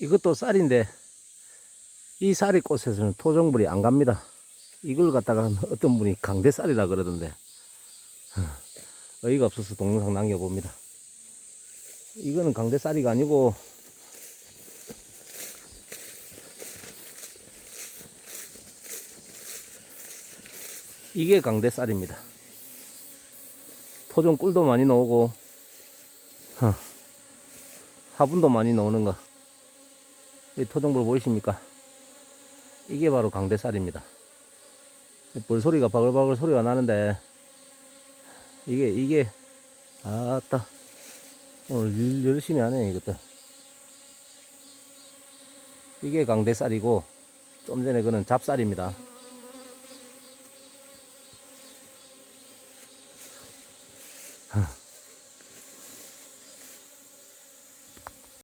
이것도 쌀인데 이 쌀이 꽃에서는 토종불이 안 갑니다. 이걸 갖다가 어떤 분이 강대쌀이라 그러던데 어이가 없어서 동영상 남겨봅니다. 이거는 강대쌀이가 아니고 이게 강대쌀입니다. 토종 꿀도 많이 나오고 어, 화분도 많이 나오는 거. 이 토종불 보이십니까? 이게 바로 강대쌀입니다. 불 소리가 바글바글 소리가 나는데 이게 이게 아따 오늘 일 열심히 하네 이것도. 이게 강대쌀이고 좀 전에 그는 잡쌀입니다.